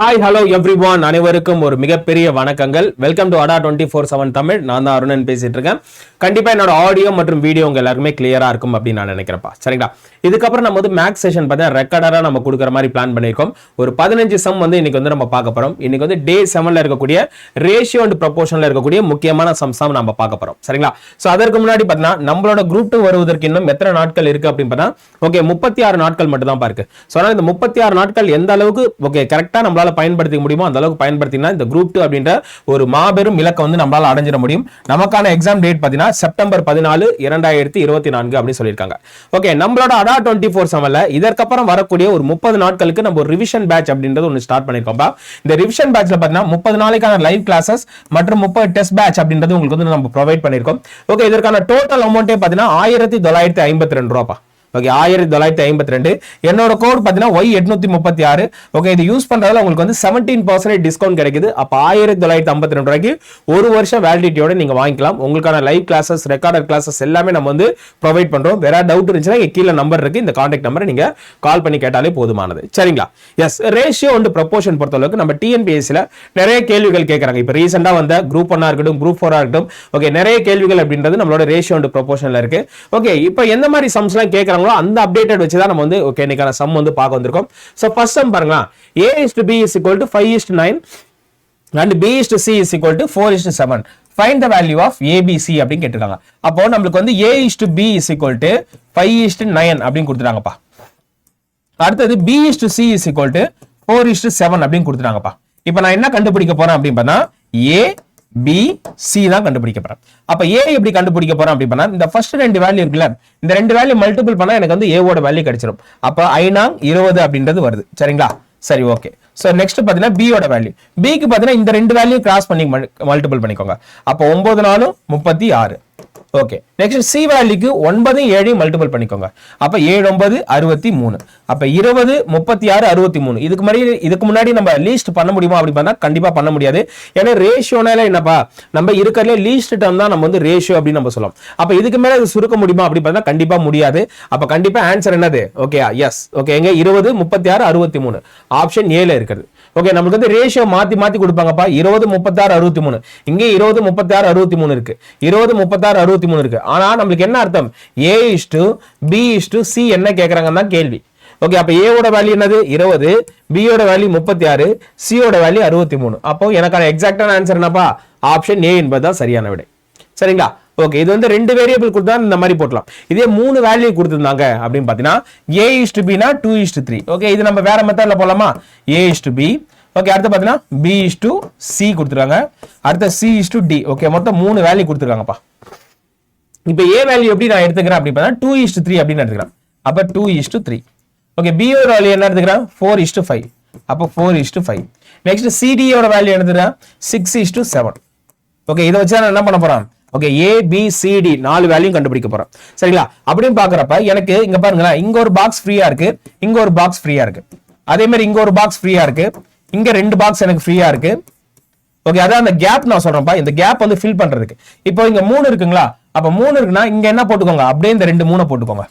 Hi hello every one அனைவருக்கும் ஒரு மிகப்பெரிய வணக்கங்கள். Welcome to Adda twenty four seven Tamil. நான் தான் அருணன் பேசிட்டு இருக்கேன். கண்டிப்பா என்னோட ஆடியோ மற்றும் வீடியோ உங்க எல்லாருமே கிளியரா இருக்கும் அப்படின்னு நான் நினைக்கிறப்பா சரிங்களா? இதுக்கப்புறம் நம்ம வந்து மேக்ஸ் செஷன் பார்த்தீங்கன்னா ரெக்கார்டரா நம்ம கொடுக்குற மாதிரி பிளான் பண்ணியிருக்கோம். ஒரு பதினஞ்சு சம் வந்து இன்னைக்கு வந்து நம்ம பார்க்க போறோம். இன்னைக்கு வந்து டே செவன்ல இருக்கக்கூடிய ரேஷியோ அண்ட் ப்ரொபோஷன்ல இருக்கக்கூடிய முக்கியமான சம்ஸ் தான் நம்ம பார்க்க போறோம். சரிங்களா? ஸோ அதற்கு முன்னாடி பார்த்தீங்கன்னா நம்மளோட குரூப் டூ வருவதற்கு இன்னும் எத்தனை நாட்கள் இருக்கு அப்படின்னு பார்த்தா ஓகே முப்பத்தி ஆறு நாட்கள் மட்டும் தான் பாருக்கு ஸோ இந்த முப்பத்தி ஆறு நாட்கள் எந்த அளவுக்கு ஓகே கரெக்டாக நம்மளால பயன்படுத்திக்க முடியுமோ அந்த அளவுக்கு பயன்படுத்தினா இந்த குரூப் டூ அப்படின்ற ஒரு மாபெரும் இலக்கை வந்து நம்மளால அடைஞ்சிட முடியும். நமக்கான எக்ஸாம் டேட் பார்த்தீங்கன்னா செப்டம்பர் பதினாலு இரண்டாயிரத்தி இருபத்தி நான்கு அப்படின்னு சொல்லியிருக்காங்க. ஓகே நம்மளோட அடா டுவெண்ட்டி ஃபோர் செவன்ல இதற்கப்புறம் வரக்கூடிய ஒரு முப்பது நாட்களுக்கு நம்ம ஒரு ரிவிஷன் பேட்ச் அப்படின்றது ஒன்று ஸ்டார்ட் பண்ணியிருக்கோம்ப்பா இந்த ரிவிஷன் பேட்ச்ல பார்த்தீங்கன்னா முப்பது நாளைக்கான லைவ் கிளாஸஸ் மற்றும் முப்பது டெஸ்ட் பேட்ச் அப்படின்றது உங்களுக்கு வந்து நம்ம ப்ரொவைட் பண்ணியிருக்கோம். ஓகே இதற்கான டோட்டல் அமௌண்ட்டே பார்த்தீங்கன்னா ஆயிரத்தி தொள்ளாயிரத்தி ஐம்பத்தி ரெண்டு ரூபாப்பா. ஓகே ஆயிரத்தி தொள்ளாயிரத்தி ஐம்பத்தி ரெண்டு. என்னோட கோட் பார்த்தீங்கன்னா ஒய் எட்நூத்தி முப்பத்தி ஆறு. ஓகே இது யூஸ் பண்றதுல உங்களுக்கு வந்து செவன்டீன் பர்சன்டேஜ் டிஸ்கவுண்ட் கிடைக்குது. அப்போ ஆயிரத்தி தொள்ளாயிரத்தி ஐம்பத்தி ரெண்டு ரூபாய்க்கு ஒரு வருஷம் வேலிடிட்டியோட நீங்க வாங்கிக்கலாம். உங்களுக்கான லைவ் கிளாஸஸ் ரெக்கார்டர் கிளாஸஸ் எல்லாமே நம்ம வந்து ப்ரொவைட் பண்றோம். வேற டவுட் இருந்துச்சுன்னா கீழே நம்பர் இருக்கு. இந்த கான்டாக்ட் நம்பரை நீங்க கால் பண்ணி கேட்டாலே போதுமானது. சரிங்களா? எஸ் ரேஷியோ அண்ட் ப்ரொபோஷன் பொறுத்தளவுக்கு நம்ம டிஎன்பிஎஸ்சியில் நிறைய கேள்விகள் கேட்கறாங்க இப்போ ரீசெண்டாக வந்த குரூப் ஒன்னா இருக்கட்டும் குரூப் ஃபோராக இருக்கட்டும் ஓகே நிறைய கேள்விகள் அப்படின்றது நம்மளோட ரேஷியோ அண்ட் ப்ரொபோஷன்ல இருக்கு. ஓகே இப்போ எந்த மாதிரி சம்ஸ்லாம் கேட்கறாங்களோ அந்த அப்டேட்டட் வச்சு தான் நம்ம வந்து ஓகே இன்னைக்கான சம் வந்து பார்க்க வந்திருக்கோம். ஸோ ஃபர்ஸ்ட் சம் பாருங்களா A is to B is equal to five is nine and B is to C is equal to four is to seven find the value of ABC அப்படின்னு கேட்டிருக்காங்க. அப்போ நம்மளுக்கு வந்து A is to B is equal to five is to nine அப்படின்னு கொடுத்துட்டாங்கப்பா. அடுத்தது B is to C is equal to four is to seven அப்படின்னு கொடுத்துட்டாங்கப்பா. இப்போ நான் என்ன கண்டுபிடிக்க போறேன் அப்படின்னு பார்த்தா ஏ பி சி தான் கண்டுபிடிக்க போறேன். அப்ப ஏ எப்படி கண்டுபிடிக்க போறோம் அப்படி பண்ணா இந்த ஃபர்ஸ்ட் ரெண்டு வேல்யூ இருக்குல்ல இந்த ரெண்டு வேல்யூ மல்டிபிள் பண்ணா எனக்கு வந்து ஏவோட வேல்யூ கிடைச்சிடும் அப்ப ஐநாங் இருபது அப்படின்றது வருது. சரிங்களா? சரி ஓகே ஸோ நெக்ஸ்ட் பார்த்தீங்கன்னா பியோட வேல்யூ பிக்கு பார்த்தீங்கன்னா இந்த ரெண்டு வேல்யூ கிராஸ் பண்ணி மல்டிபிள் பண்ணிக்கோங்க. அப்போ ஒன்பது நாலும் முப்பத்தி ஆறு. ஓகே நெக்ஸ்ட் சி வேல்யூக்கு ஒன்பது ஏழையும் மல்டிபிள் பண்ணிக்கோங்க. அப்போ ஏழு ஒன்பது அறுபத்தி மூணு. அப்போ இருபது முப்பத்தி ஆறு அறுபத்தி மூணு. இதுக்கு மாதிரி இதுக்கு முன்னாடி நம்ம லீஸ்ட் பண்ண முடியுமா அப்படி பார்த்தா கண்டிப்பாக பண்ண முடியாது. ஏன்னா ரேஷியோனால என்னப்பா? நம்ம இருக்கிறதுல லீஸ்ட் டேர்ம் தான் நம்ம வந்து ரேஷியோ அப்படின்னு நம்ம சொல்லலாம். அப்போ இதுக்கு மேலே இது சுருக்க முடியுமா அப்படி பார்த்தா கண்டிப்பாக முடியாது. அப்போ கண்டிப்பாக ஆன்சர் என்னது? ஓகே எஸ் ஓகே எங்க? இருபது முப்பத்தி ஆறு அறுபத்தி மூணு. ஆப்ஷன் ஏழு இருக்குது ஓகே நமக்கு வந்து ரேஷியோ மாத்தி மாத்தி கொடுப்பாங்கப்பா. இருபது முப்பத்தாறு அறுபத்தி மூணு இங்கே இருபது முப்பத்தாறு அறுபத்தி மூணு இருக்கு. இருபது முப்பத்தாறு அறுபத்தி மூணு இருக்கு. ஆனா நம்மளுக்கு என்ன அர்த்தம்? ஏ இஷ்டு பி இஷ்டு சி என்ன கேட்கறாங்கன்னு தான் கேள்வி. ஓகே அப்போ ஏவோட வேல்யூ என்னது? இருபது பியோட வேல்யூ முப்பத்தி ஆறு சியோட வேல்யூ அறுபத்தி மூணு அப்போ எனக்கான எக்ஸாக்டான ஆன்சர் என்னப்பா? ஆப்ஷன் ஏ என்பதுதான் சரியான விடை. சரிங்களா? ஓகே இது வந்து ரெண்டு வேரியபிள் கொடுத்தா இந்த மாதிரி போட்டலாம் இதே மூணு வேல்யூ கொடுத்துருந்தாங்க அப்படின்னு பார்த்தீங்கன்னா A is to Bina two is to three okay இது நம்ம வேற மெத்தடில் போலாமா ஏ இஸ்டு பி ஓகே அடுத்து பார்த்தீங்கன்னா பி இஸ் டு சி கொடுத்துருக்காங்க அடுத்த C is to D okay மொத்தம் மூணு வேல்யூ கொடுத்துருக்காங்கப்பா இப்போ ஏ வேல்யூ எப்படி நான் எடுத்துக்கிறேன் அப்படி பார்த்தா டூ இஸ்டு த்ரீ அப்படின்னு எடுத்துக்கிறேன் அப்போ two is to three okay பியோட வேல்யூ என்ன எடுத்துக்கிறேன் ஃபோர் இஸ்டு ஃபைவ் அப்போ four is to five next சிடியோட value எடுத்துக்கிறேன் six is to seven okay இதை வச்சு நான் என்ன பண்ண போகிறேன் ஓகே ஏ பி சிடி நாலு வேல்யூ கண்டுபிடிக்க போறோம். சரிங்களா? அப்படின்னு பாக்குறப்ப எனக்கு இங்க பாருங்களேன் இங்க ஒரு பாக்ஸ் ஃப்ரீயா இருக்கு இங்க ஒரு பாக்ஸ் ஃப்ரீயா இருக்கு. அதே மாதிரி இங்க ஒரு பாக்ஸ் ஃப்ரீயா இருக்கு இங்க ரெண்டு பாக்ஸ் எனக்கு ஃப்ரீயா இருக்கு. ஓகே அதான் அந்த கேப் நான் சொல்றேன்ப்பா. இந்த கேப் வந்து ஃபில் பண்றதுக்கு. இப்போ இங்க மூணு இருக்குங்களா? அப்ப மூணு இருக்குன்னா இங்க என்ன போட்டுக்கோங்க? அப்படியே இந்த ரெண்டு மூணு போட்டுக்கோங்க.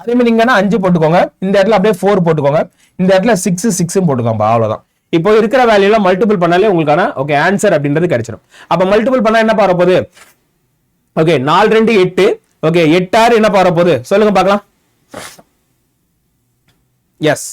அதே மாதிரி இங்கன்னா அஞ்சு போட்டுக்கோங்க. இந்த இடத்துல அப்படியே ஃபோர் போட்டுக்கோங்க. இந்த இடத்துல சிக்ஸ் சிக்ஸும் போட்டுக்கோங்க அவ்வளவுதான். இப்போ இருக்கிற வேல்யூல மல்டிபிள் பண்ணாலே உங்களுக்கான ஓகே ஆன்சர் அப்படின்றது கிடைச்சிடும் அப்ப மல்டிபிள் பண்ணா என்ன பாரு ஓகே நாலு ரெண்டு எட்டு. ஓகே எட்டாறு என்ன பாரு போகுது? சொல்லுங்க பார்க்கலாம். எஸ்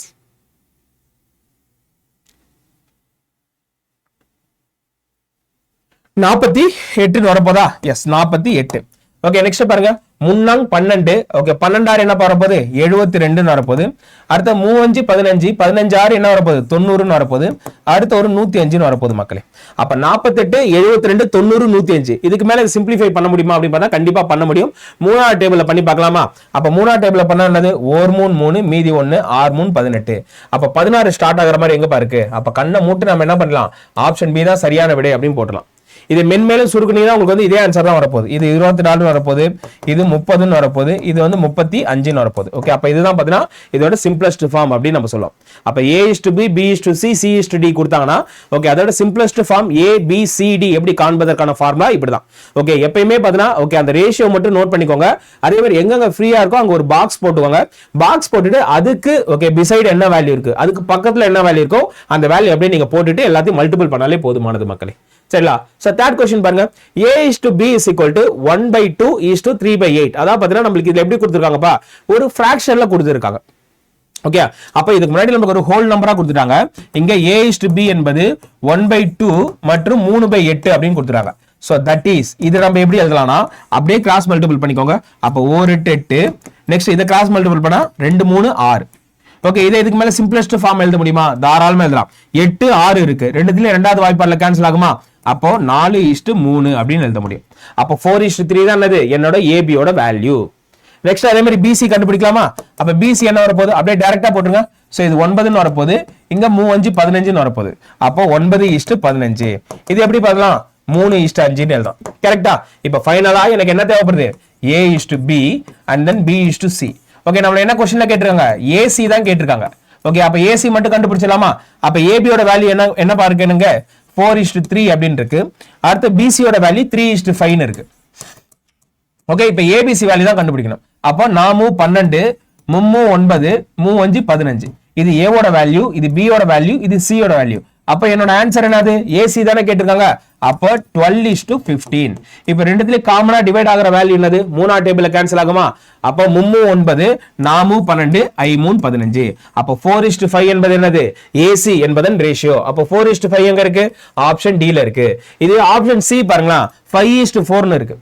நாற்பத்தி எட்டுன்னு வரப்போதா? எஸ் நாற்பத்தி எட்டு. ஓகே நெக்ஸ்ட் பாருங்க. முன்னாங் பன்னெண்டு. ஓகே பன்னெண்டாறு என்ன வரப்போகுது எழுபத்தி ரெண்டுன்னு வரப்போகுது. அடுத்த மூவஞ்சு பதினஞ்சு பதினஞ்சு ஆறு என்ன வரப்போகுது? தொண்ணூறுன்னு வரப்போகுது. அடுத்த ஒரு நூத்தி அஞ்சுன்னு வரப்போகுது மக்களே. அப்ப நாற்பத்தெட்டு எழுபத்தி ரெண்டு தொண்ணூறு நூத்தி அஞ்சு இதுக்கு மேல சிம்பிளிஃபை பண்ண முடியுமா அப்படின்னு பார்த்தா கண்டிப்பா பண்ண முடியும். மூணாவது டேபிளில் பண்ணி பார்க்கலாமா? அப்ப மூணாவது டேபிளில் பண்ணா என்னது? ஓர் மூணு மூணு மீதி ஒன்னு ஆறு மூணு பதினெட்டு. அப்ப பதினாறு ஸ்டார்ட் ஆகிற மாதிரி எங்கேப்பா இருக்குது அப்ப கண்ணை மூட்டு நம்ம என்ன பண்ணலாம்? ஆப்ஷன் பி தான் சரியான விடை அப்படின்னு போட்டலாம் இது மென்மேலும் சுருக்குனீங்கன்னா உங்களுக்கு வந்து இதே ஆன்சர் தான் வரப்போகுது. இது இருபத்தி நாலுன்னு வரப்போகுது. இது முப்பதுன்னு வரப்போகுது. இது வந்து முப்பத்தி அஞ்சுன்னு வரப்போகுது. ஓகே அப்போ இதுதான் பார்த்தீங்கன்னா இதோட சிம்பிளஸ்ட் ஃபார்ம் அப்படின்னு நம்ம சொல்லுவோம் அப்போ A is to B B is to C C is to D கொடுத்தாங்கன்னா ஓகே அதோட simplest form A B C D எப்படி காண்பதற்கான ஃபார்முலா இப்படி தான் ஓகே எப்பயுமே பார்த்தீங்கன்னா ஓகே அந்த ரேஷியோ மட்டும் நோட் பண்ணிக்கோங்க. அதே மாதிரி எங்கெங்க ஃப்ரீயா இருக்கோ அங்கே ஒரு பாக்ஸ் போட்டுக்கோங்க. பாக்ஸ் போட்டுட்டு அதுக்கு ஓகே பிசைடு என்ன வேல்யூ இருக்கு? அதுக்கு பக்கத்தில் என்ன வேல்யூ இருக்கோ அந்த வேல்யூ அப்படியே நீங்கள் போட்டுட்டு எல்லாத்தையும் மல்டிபிள் பண்ணாலே போதுமானது மக்களே. சரிங்களா சோ தேர்ட் கொஸ்டின் பாருங்க. A is to B is equal to one by two is to three by eight அதாவது பார்த்தீங்கன்னா நம்மளுக்கு இதுல எப்படி கொடுத்துருக்காங்கப்பா? ஒரு ஃபிராக்ஷன்ல கொடுத்துருக்காங்க. ஓகே அப்ப இதுக்கு முன்னாடி நமக்கு ஒரு ஹோல் நம்பரா கொடுத்துட்டாங்க. இங்க ஏ இஸ் டு பி என்பது ஒன் பை டூ மற்றும் மூணு பை எட்டு அப்படின்னு கொடுத்துட்டாங்க ஸோ தட் இஸ் இது நம்ம எப்படி எழுதலாம்னா அப்படியே கிராஸ் மல்டிபிள் பண்ணிக்கோங்க. அப்போ ஓர் எட்டு எட்டு. நெக்ஸ்ட் இதை கிராஸ் மல்டிபிள் பண்ணா ரெண்டு மூணு ஆறு. ஓகே இதை இதுக்கு மேல சிம்பிளஸ்ட் ஃபார்ம் எழுத முடியுமா? தாராளமா எழுதலாம். எட்டு ஆறு இருக்கு. ரெண்டுத்துல ரெண்டாவது வாய்ப்பாடுல கேன்சல் ஆகுமா? அப்போ நாலு இஸ்டு மூணு அப்படின்னு எழுத முடியும். அப்போ ஃபோர் இஸ்ட்டு த்ரீ தான் என்னது? என்னோட ஏபியோட வேல்யூ நெக்ஸ்ட் அதே மாதிரி பிசி கண்டுபிடிக்கலாமா? அப்ப பிசி என்ன வரப்போகுது? அப்படியே டேரெக்டாக போட்டுருங்க. ஸோ இது ஒன்பதுன்னு வரப்போகுது. இங்க மூ அஞ்சு பதினஞ்சுன்னு வரப்போகுது. அப்போ ஒன்பது இஸ்டு பதினஞ்சு. இது எப்படி பார்க்கலாம்? மூணு இஸ்டு அஞ்சுன்னு எழுதும் கரெக்டா இப்போ ஃபைனலா எனக்கு என்ன தேவைப்படுது? A is to B and then B is to C okay நம்மள என்ன கொஸ்டின்ல கேட்டிருக்காங்க? ஏசி தான் கேட்டிருக்காங்க. ஓகே அப்ப ஏசி மட்டும் கண்டுபிடிச்சலாமா அப்ப ஏபியோட வேல்யூ என்ன என்ன பாருக்கணுங்க? ஃபோர் இஸ்டு த்ரீ அப்படின்னு இருக்கு. அடுத்து பிசியோட வேல்யூ த்ரீ இஸ்டு ஃபைவ்னு இருக்கு. ஓகே இப்போ ஏபிசி வேல்யூ தான் கண்டுபிடிக்கணும். அப்போ நாமு பன்னெண்டு மும்மு ஒன்பது மூ அஞ்சு பதினஞ்சு. இது ஏவோட வேல்யூ இது பியோட வேல்யூ இது சியோட வேல்யூ அப்ப என்னோட ஆன்சர் என்னது? ஏசி தானே கேட்டிருக்காங்க. அப்போ டுவெல் இஸ் டு பிப்டீன் இப்ப ரெண்டுத்துலயும் காமனா டிவைட் ஆகிற வேல்யூ என்னது? மூணா டேபிள் கேன்சல் ஆகுமா? அப்போ மும்மு ஒன்பது நாமு பன்னெண்டு ஐ மூணு பதினஞ்சு. அப்போ ஃபோர் இஸ் டு ஃபைவ் என்பது என்னது? ஏசி என்பதன் ரேஷியோ அப்போ ஃபோர் இஸ் டு ஃபைவ் எங்க இருக்கு? ஆப்ஷன் டில இருக்கு. இது ஆப்ஷன் சி பாருங்களா ஃபைவ் இஸ் டு ஃபோர்னு இருக்கு.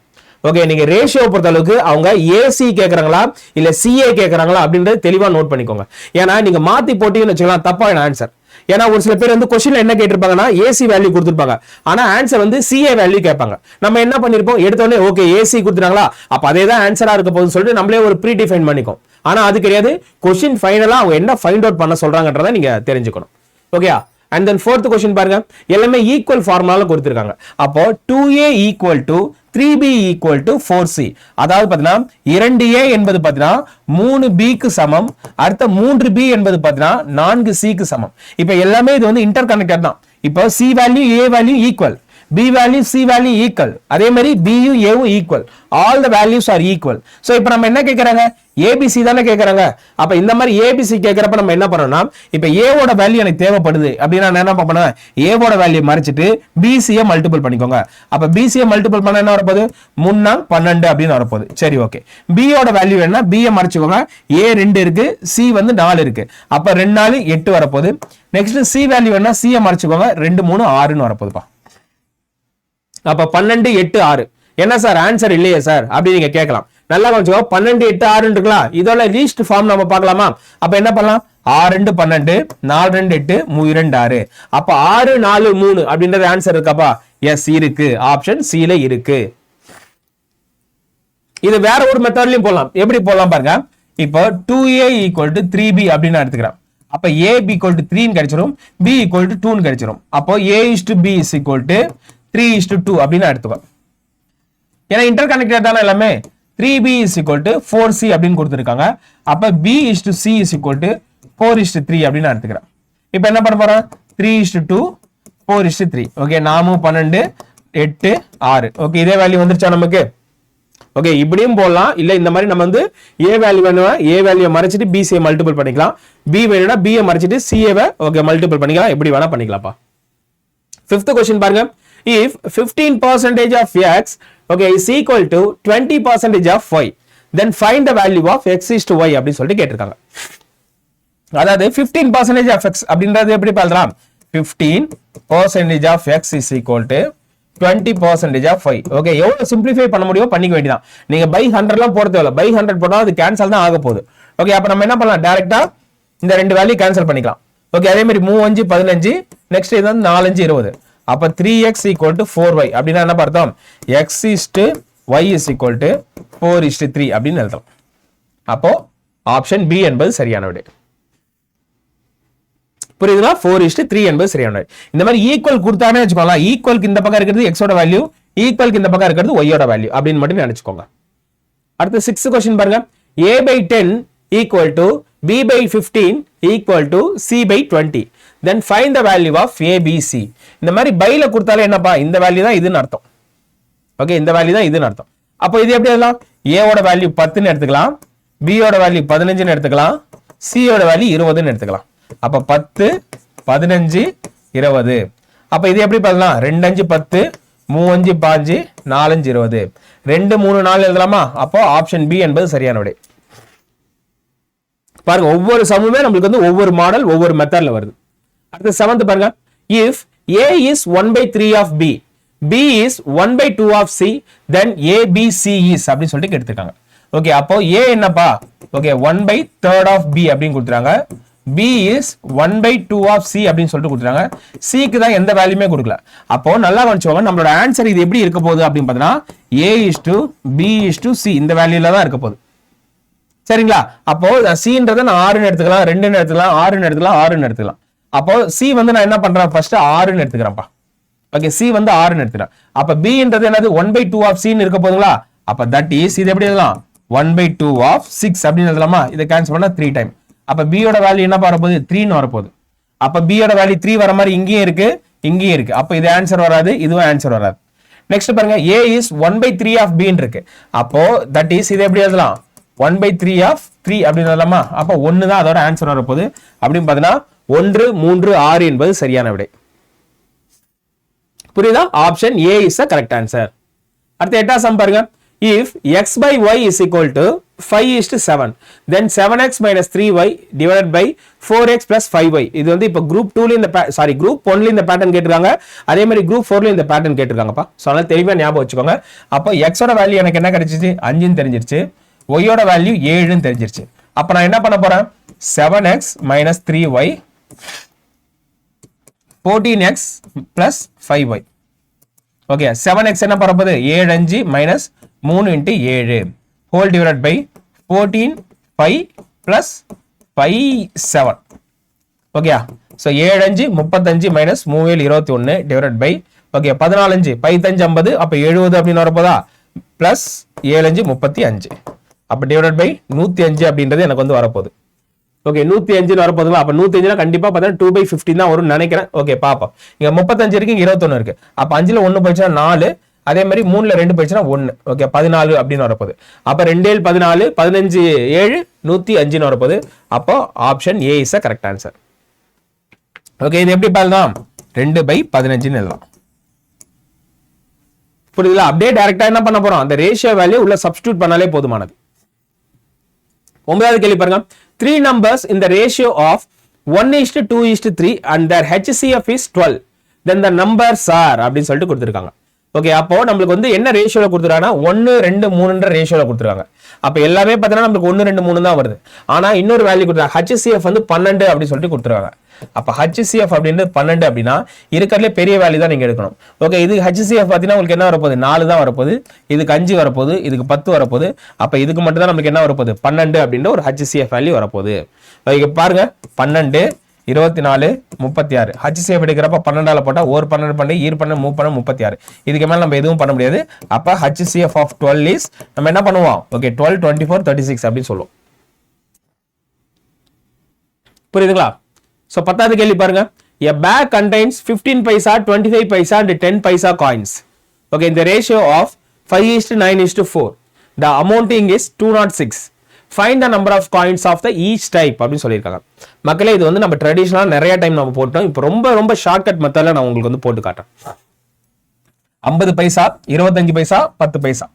ஓகே நீங்க ரேஷியோ பொறுத்த அளவுக்கு அவங்க ஏசி கேட்கறாங்களா இல்ல சிஏ கேட்கறாங்களா அப்படின்றது தெளிவா நோட் பண்ணிக்கோங்க. ஏன்னா நீங்க மாத்தி போட்டீங்கன்னு வச்சுக்கலாம் தப்பான ஆன்சர் ஏன்னா ஒரு சில பேர் வந்து கொஸ்டின்ல என்ன கேட்டிருப்பாங்கன்னா ஏசி வேல்யூ கொடுத்துருப்பாங்க. ஆனா ஆன்சர் வந்து சிஏ வேல்யூ கேட்பாங்க. நம்ம என்ன பண்ணிருப்போம்? எடுத்தோடனே ஓகே ஏசி கொடுத்துட்டாங்களா? அப்ப அதே தான் ஆன்சரா இருக்க போகுதுன்னு சொல்லிட்டு நம்மளே ஒரு ப்ரீ டிஃபைன் பண்ணிக்கும். ஆனா அது கிடையாது. கொஸ்டின் ஃபைனலா அவங்க என்ன ஃபைண்ட் அவுட் பண்ண சொல்றாங்கன்றதை நீங்க தெரிஞ்சுக்கணும். ஓகேயா அண்ட் தென் ஃபோர்த் கொஸ்டின் பாருங்க. எல்லாமே ஈக்குவல் ஃபார்முலாவில் கொடுத்துருக்காங்க. அப்போ two A equal to three B equal to four C அதாவது பார்த்தீங்கன்னா இரண்டு ஏ என்பது பார்த்தீங்கன்னா மூணு பிக்கு சமம். அடுத்த மூன்று பி என்பது பார்த்தீங்கன்னா நான்கு சிக்கு சமம். இப்போ எல்லாமே இது வந்து இன்டர் கனெக்டட் தான். இப்போ C value A value equal B value C value equal அதே மாதிரி பியும் ஏவும் equal all the values are equal so இப்போ நம்ம என்ன கேட்குறாங்க ஏபிசி தானே கேட்குறாங்க அப்போ இந்த மாதிரி ஏபிசி கேட்குறப்ப நம்ம என்ன பண்ணோம்னா இப்போ ஏவோட வேல்யூ எனக்கு தேவைப்படுது அப்படின்னா நான் என்ன பண்ணுவேன் ஏவோட வேல்யூ மறைச்சிட்டு பிசியை மல்டிபிள் பண்ணிக்கோங்க. அப்போ பிசியை மல்டிபிள் பண்ண என்ன வரப்போகுது? முன்னா பன்னெண்டு அப்படின்னு வரப்போகுது. சரி ஓகே பியோட வேல்யூ என்ன பியை மறைச்சிக்கோங்க. ஏ ரெண்டு இருக்கு சி வந்து நாலு இருக்கு. அப்போ ரெண்டு நாலு எட்டு வரப்போகுது. நெக்ஸ்ட் சி வேல்யூ என்ன சியை மறைச்சிக்கோங்க. ரெண்டு மூணு ஆறுன்னு வரப்போகுதுப்பா. அப்ப பன்னெண்டு எட்டு ஆறு. என்ன சார்? ஆன்சர் இல்லையே சார். அப்படி நீங்க கேட்கலாம். நல்லா கொஞ்சம் பன்னெண்டு எட்டு ஆறு இருக்கலாம் இதோட லீஸ்ட் ஃபார்ம் நம்ம பார்க்கலாமா? அப்ப என்ன பண்ணலாம்? ஆறு ரெண்டு பன்னெண்டு நாலு ரெண்டு எட்டு மூ இரண்டு ஆறு. அப்ப ஆறு நாலு மூணு அப்படின்றது ஆன்சர் இருக்காப்பா? எஸ் இருக்கு. ஆப்ஷன் சில இருக்கு. இது வேற ஒரு மெத்தட்லயும் போடலாம். எப்படி போடலாம் பாருங்க. இப்போ two A equal to three B அப்படின்னு நான் எடுத்துக்கிறேன். அப்ப ஏ பி ஈக்குவல் டு த்ரீன்னு கிடைச்சிரும். பி ஈக்குவல் டு டூன்னு கிடைச்சிரும். அப்போ A is to B is equal to three is to two அப்படின்னு எடுத்துக்கோ. ஏன்னா இன்டர் கனெக்டட் தானே எல்லாமே? Three B is equal to four C அப்படின்னு கொடுத்துருக்காங்க. அப்போ B is to C is equal to four is to three அப்படின்னு நான் எடுத்துக்கிறேன். இப்போ என்ன பண்ண போகிறேன் three is to two four is to three okay நாமும் பன்னெண்டு எட்டு ஆறு. ஓகே இதே வேல்யூ வந்துருச்சா நமக்கு? ஓகே இப்படியும் போடலாம். இல்லை இந்த மாதிரி நம்ம வந்து ஏ வேல்யூ வேணுமா ஏ வேல்யூ மறைச்சிட்டு பிசியை மல்டிபிள் பண்ணிக்கலாம். பி வேணும்னா பிஏ மறைச்சிட்டு சிஏவை ஓகே மல்டிபிள் பண்ணிக்கலாம். எப்படி வேணா பண்ணிக்கலாம்ப்பா. ஃபிஃப்த் கொஸ்டின் பாருங்க. If fifteen percentage of X okay is equal to twenty percentage of Y then find the value of X is to Y அப்படின்னு சொல்லிட்டு கேட்டிருக்காங்க. அதாவது ஃபிஃப்டீன் பர்சன்டேஜ் ஆஃப் எக்ஸ் அப்படின்றது எப்படி பார்க்கலாம் fifteen percentage of X is equal to twenty percentage of five okay எவ்வளோ simplify பண்ண முடியுமோ பண்ணிக்க வேண்டியதான் நீங்கள் பை ஹண்ட்ரட்லாம் போட தேவையில்ல பை ஹண்ட்ரட் போட்டால் அது கேன்சல் தான் ஆக போகுது. ஓகே அப்போ நம்ம என்ன பண்ணலாம்? டேரெக்டாக இந்த ரெண்டு வேல்யூ கேன்சல் பண்ணிக்கலாம். ஓகே அதே மாதிரி மூ அஞ்சு பதினஞ்சு நெக்ஸ்ட் இது வந்து நாலஞ்சு இருபது. அப்போ three X equal to four Y அப்படின்னா என்ன பார்த்தோம் X is to Y is equal to four is to three அப்படின்னு எழுதுறோம் அப்போ ஆப்ஷன் பி என்பது சரியான விடை. புரியுதுங்களா? ஃபோர் இஸ்ட் த்ரீ என்பது சரியான விடை. இந்த மாதிரி ஈக்குவல் கொடுத்தானே வச்சுக்கோங்களா ஈக்குவலுக்கு இந்த பக்கம் இருக்கிறது எக்ஸோட வேல்யூ ஈக்குவலுக்கு இந்த பக்கம் இருக்கிறது ஒய்யோட வேல்யூ அப்படின்னு மட்டும் நினைச்சுக்கோங்க. அடுத்து சிக்ஸ்த் கொஸ்டின் பாருங்க. A by ten equal to b by fifteen equal to C by twenty then find the value of ABC இந்த மாதிரி பைல கொடுத்தாலே என்னப்பா? இந்த வேல்யூ தான் இதுன்னு அர்த்தம். ஓகே இந்த வேல்யூ தான் இதுன்னு அர்த்தம். அப்போ இது எப்படி எழுதலாம்? ஏவோட வேல்யூ பத்துன்னு எடுத்துக்கலாம். பியோட வேல்யூ பதினஞ்சுன்னு எடுத்துக்கலாம். சியோட வேல்யூ இருபதுன்னு எடுத்துக்கலாம். அப்போ பத்து பதினஞ்சு இருபது. அப்போ இது எப்படி பண்ணலாம்? ரெண்டு அஞ்சு பத்து மூவஞ்சு பாஞ்சு நாலஞ்சு இருபது. ரெண்டு மூணு நாலு எழுதலாமா? அப்போ ஆப்ஷன் பி என்பது சரியான விடை. பாருங்க ஒவ்வொரு சமமே நம்மளுக்கு வந்து ஒவ்வொரு மாடல் ஒவ்வொரு மெத்தட்ல வருது. அடுத்து செவன்த் பாருங்க. If A is one by three of B B is one by two of C then ABC C is அப்படின்னு சொல்லிட்டு எடுத்துருக்காங்க ஓகே அப்போ ஏ என்னப்பா? Okay one by third of B அப்படின்னு கொடுத்துறாங்க B is one by two of C அப்படின்னு சொல்லிட்டு கொடுத்துறாங்க சிக்கு தான் எந்த வேல்யூமே கொடுக்கல. அப்போ நல்லா கவனிச்சுக்கோங்க நம்மளோட ஆன்சர் இது எப்படி இருக்க போகுது அப்படின்னு பார்த்தீங்கன்னா A is to B is to C இந்த வேல்யூல தான் இருக்க போகுது. சரிங்களா? அப்போ சின்றதை நான் ஆறுன்னு எடுத்துக்கலாம் ரெண்டுன்னு எடுத்துக்கலாம் ஆறுன்னு எடுத்துக்கலாம் ஆறுன்னு எடுத்துக்கலாம். அப்போ சி வந்து நான் என்ன பண்றேன்? ஃபர்ஸ்ட் ஆறுன்னு எடுத்துக்கிறேன்ப்பா. ஓகே சி வந்து ஆறுன்னு எடுத்துக்கிறேன். அப்ப பின்றது என்னது? ஒன் பை டூ ஆஃப் சின்னு இருக்க போதுங்களா? அப்ப தட் இஸ் இது எப்படி எழுதலாம்? One by two of six அப்படின்னு எழுதலாமா? இதை கேன்சல் பண்ணா த்ரீ டைம் அப்ப பியோட வேல்யூ என்ன வரப்போகுது? த்ரீன்னு வரப்போகுது. அப்ப பியோட வேல்யூ த்ரீ வர மாதிரி இங்கேயும் இருக்கு இங்கேயும் இருக்கு. அப்ப இது ஆன்சர் வராது இதுவும் ஆன்சர் வராது. நெக்ஸ்ட் பாருங்க A is one by three of பின்னு இருக்கு. அப்போ தட் இஸ் இது எப்படி எழுதலாம்? One by three of three அப்படின்னு எழுதலாமா? அப்போ ஒன்று தான் அதோட ஆன்சர் வரப்போகுது. அப்படின்னு பார்த்தீங்கன்னா ஒன்று மூன்று ஆறு என்பது சரியான விடை. புரியுதா? Option A is a correct answer அடுத்து எட்டாம் சம் பாருங்க. If X by Y is equal to five is to seven then seven X minus three Y divide by four X plus five Y இது வந்து இப்போ group டூலையும் இந்த sorry group ஒன்ல இந்த pattern கேட்டிருக்காங்க. அதே மாதிரி குரூப் ஃபோர்ல இந்த பேட்டர்ன் கேட்டிருக்காங்கப்பா. ஸோ அதனால தெளிவாக ஞாபகம் வச்சுக்கோங்க. அப்போ எக்ஸோட வேல்யூ எனக்கு என்ன கிடைச்சிச்சு? அஞ்சுன்னு தெரிஞ்சிருச்சு. ஒய்யோட வேல்யூ ஏழுன்னு தெரிஞ்சிருச்சு. அப்போ நான் என்ன பண்ண போறேன்? Seven X minus three Y fourteen X plus five Y okay seven X என்ன பரப்போது? ஏழு அஞ்சு மைனஸ் மூணு இன்ட்டு ஏழு. Whole divide by fourteen five plus five seven okay so ஏழு அஞ்சு முப்பத்தஞ்சு மைனஸ் மூவேல் இருபத்தி ஒன்று டிவைட் பை ஓகே பதினாலஞ்சு பைத்தஞ்சு ஐம்பது அப்போ எழுபது அப்படின்னு வரப்போதா? ப்ளஸ் ஏழு அஞ்சு முப்பத்தி அஞ்சு. அப்போ டிவைட் பை நூற்றி அஞ்சு அப்படின்றது எனக்கு வந்து வரப்போகுது. ஓகே நூத்தி அஞ்சுன்னு வரப்போதுங்களா அப்ப நூத்தி அஞ்சுனா கண்டிப்பா பார்த்தா டூ பை ஃபிஃப்டின் தான் வரும்னு நினைக்கிறேன். ஓகே பாப்போம். இங்க முப்பத்தஞ்சு இருக்கு இங்க இருபத்தொன்னு இருக்கு. அப்ப அஞ்சுல ஒண்ணு போயிடுச்சுன்னா நாலு அதே மாதிரி மூணுல ரெண்டு போயிடுச்சுன்னா ஒண்ணு. ஓகே பதினாலு அப்படின்னு வரப்போகுது அப்ப ரெண்டு ஏழு பதினாலு பதினஞ்சு ஏழு நூத்தி அஞ்சுன்னு வரப்போகுது அப்போ option A is a correct answer okay இது எப்படி பாருதான் ரெண்டு பை பதினஞ்சுன்னு எழுதலாம். புரியுதுல அப்படியே டைரக்டா என்ன பண்ண போறோம்? அந்த ரேஷியோ வேல்யூ உள்ள சப்ஸ்டியூட் பண்ணாலே போதுமானது. ஒன்பதாவது கேள்வி பாருங்க. த்ரீ நம்பர்ஸ் இந்த ratio of one is to two is to three and their HCF is twelve then the numbers are அப்படின்னு சொல்லிட்டு கொடுத்துருக்காங்க. ஓகே அப்போ நம்மளுக்கு வந்து என்ன ரேஷியோவில் கொடுத்துருக்காங்கன்னா ஒன்று ரெண்டு மூணுன்ற ரேஷியோவில் கொடுத்துருக்காங்க. அப்போ எல்லாமே பார்த்தீங்கன்னா நம்மளுக்கு ஒன்று ரெண்டு மூணு தான் வருது. ஆனால் இன்னொரு வேல்யூ கொடுத்துருக்காங்க. ஹெச்சிஎஃப் வந்து பன்னெண்டு அப்படின்னு சொல்லிட்டு கொடுத்துருக்காங்க. அப்போ ஹச்சிசிஎஃப் அப்படின்றது பன்னெண்டு அப்படின்னா இருக்கிறதுல பெரிய வேல்யூ தான் நீங்கள் எடுக்கணும். ஓகே இது ஹெச்சிஎஃப் பார்த்தீங்கன்னா உங்களுக்கு என்ன வரப்போகுது? நாலு தான் வரப்போகுது. இதுக்கு அஞ்சு வரப்போகுது. இதுக்கு பத்து வரப்போகுது. அப்போ இதுக்கு மட்டும் தான் நம்மளுக்கு என்ன வரப்போகுது? பன்னெண்டு அப்படின்ற ஒரு ஹச்சிசிஎஃப் வேல்யூ வரப்போகுது. இங்கே பாருங்க. பன்னெண்டு இருபத்தி நாலு முப்பத்தி ஆறு ஹச்சிசிஎஃப் எடுக்கிறப்ப பன்னெண்டால போட்டால் ஒரு பன்னெண்டு பண்ணி ஈர் பன்னெண்டு மூ பன்னெண்டு முப்பத்தி ஆறு இதுக்கு மேலே நம்ம எதுவும் பண்ண முடியாது. அப்போ ஹச்சிசிஎஃப் ஆஃப் டுவெல் இஸ் நம்ம என்ன பண்ணுவோம்? Okay twelve twenty four thirty six அப்படின்னு சொல்லுவோம். புரியுதுங்களா? ஸோ பத்தாவது கேள்வி பாருங்க. A bag contains fifteen paisa twenty five paisa and ten paisa coins okay இந்த ratio of five is to nine is to four the amounting is two nought six find the number of coins of the each type அப்படின்னு சொல்லியிருக்காங்க. மக்களே இது வந்து நம்ம ட்ரெடிஷ்னலாக நிறைய time நம்ம போட்டோம். இப்போ ரொம்ப ரொம்ப ஷார்ட்கட் மெத்தடில் நான் உங்களுக்கு வந்து போட்டு காட்டுறேன். ஐம்பது பைசா இருபத்தஞ்சு பைசா பத்து பைசா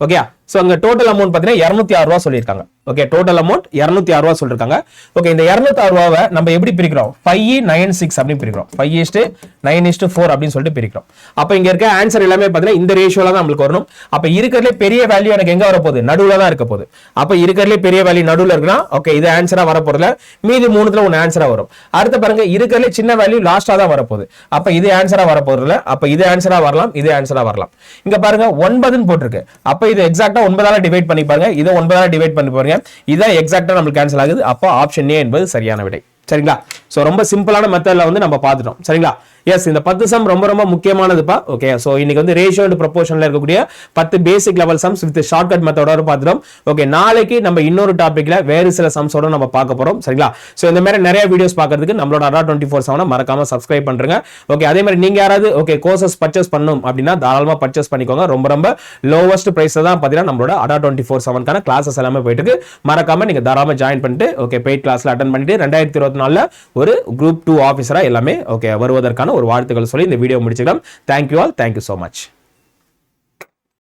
ஓகே ஸோ அங்கே டோட்டல் அமௌண்ட் பார்த்தீங்கன்னா இரநூத்தி ஆறு ரூபா சொல்லியிருக்காங்க. ஓகே டோட்டல் அமௌண்ட் இரநூத்தி ஆறு ரூபா சொல்லியிருக்காங்க ஓகே இந்த இரநூத்தி ஆறு ரூபாவை நம்ம எப்படி பிரிக்கிறோம்? ஃபைவ் நைன் சிக்ஸ் அப்படின்னு பிரிக்கிறோம். Five is to nine is to four அப்படின்னு சொல்லிட்டு பிரிக்கிறோம். அப்போ இங்க இருக்க ஆன்சர் எல்லாமே பார்த்தீங்கன்னா இந்த ரேஷியோல தான் நம்மளுக்கு வரணும். அப்போ இருக்கிறதுலே பெரிய வேல்யூ எனக்கு எங்க வரப்போகுது? நடுவில் தான் இருக்க போகுது. அப்போ இருக்கிறதுலே பெரிய வேல்யூ நடுவில் இருக்குன்னா ஓகே இது ஆன்சரா வரப்போறதுல மீதி மூணுத்துல ஒன்று ஆன்சரா வரும். அடுத்து பாருங்க இருக்கிறதுலே சின்ன வேல்யூ லாஸ்டா தான் வரப்போகுது. அப்போ இது ஆன்சரா வரப்போறதுல அப்போ இது ஆன்சரா வரலாம் இது ஆன்சரா வரலாம். இங்க பாருங்க ஒன்பதுன்னு போட்டிருக்கு. அப்போ இது எக்ஸாக்டா ஒன்பதால டிவைட் பண்ணி பாருங்க. இதை ஒன்பதால டிவைட் பண்ணி பாருங்க இதான் எக்ஸாக்டா நம்மளுக்கு கேன்சல் ஆகுது. அப்போ ஆப்ஷன் ஏ என்பது சரியான விடை. சரிங்களா? ஸோ ரொம்ப சிம்பிளான மெத்தடில் வந்து நம்ம பார்த்துட்டோம். சரிங்களா? எஸ் இந்த பத்து சம் ரொம்ப ரொம்ப முக்கியமானதுப்பா. ஓகே ஸோ இன்னைக்கு வந்து ரேஷியோ அண்ட் ப்ரொபோஷனில் இருக்கக்கூடிய பத்து basic level sums with shortcut மெத்தடோட பார்த்துட்டோம். ஓகே நாளைக்கு நம்ம இன்னொரு டாப்பிக்கில் வேறு சில சம்ஸோட நம்ம பார்க்க போகிறோம் சரிங்களா? ஸோ இந்த மாதிரி நிறைய வீடியோஸ் பார்க்கறதுக்கு நம்மளோட அடா டுவெண்ட்டி ஃபோர் செவனை மறக்காம சப்ஸ்கிரைப் பண்ணுங்க ஓகே அதே மாதிரி நீங்கள் யாராவது ஓகே கோர்சஸ் பர்ச்சேஸ் பண்ணணும் அப்படின்னா தாராளமாக பர்ச்சேஸ் பண்ணிக்கோங்க. ரொம்ப ரொம்ப லோவஸ்ட் ப்ரைஸில் தான் பார்த்தீங்கன்னா நம்மளோட அடா டுவெண்ட்டி ஃபோர் செவனுக்கான கிளாஸஸ் எல்லாமே போயிட்டு இருக்கு மறக்காம நீங்கள் தாராளமாக ஜாயின் பண்ணிட்டு ஓகே பெய்ட் கிளாஸில் அட்டன் பண்ணிட்டு ரெண்டாயிரத்தி இருபத்தி நாலில் ஒரு குரூப் டூ ஆஃபீஸராக எல்லாமே ஓகே வருவதற்கான ஒரு வாழ்த்துக்கள் சொல்லி இந்த வீடியோ முடிச்சுக்கலாம். Thank you all thank you so much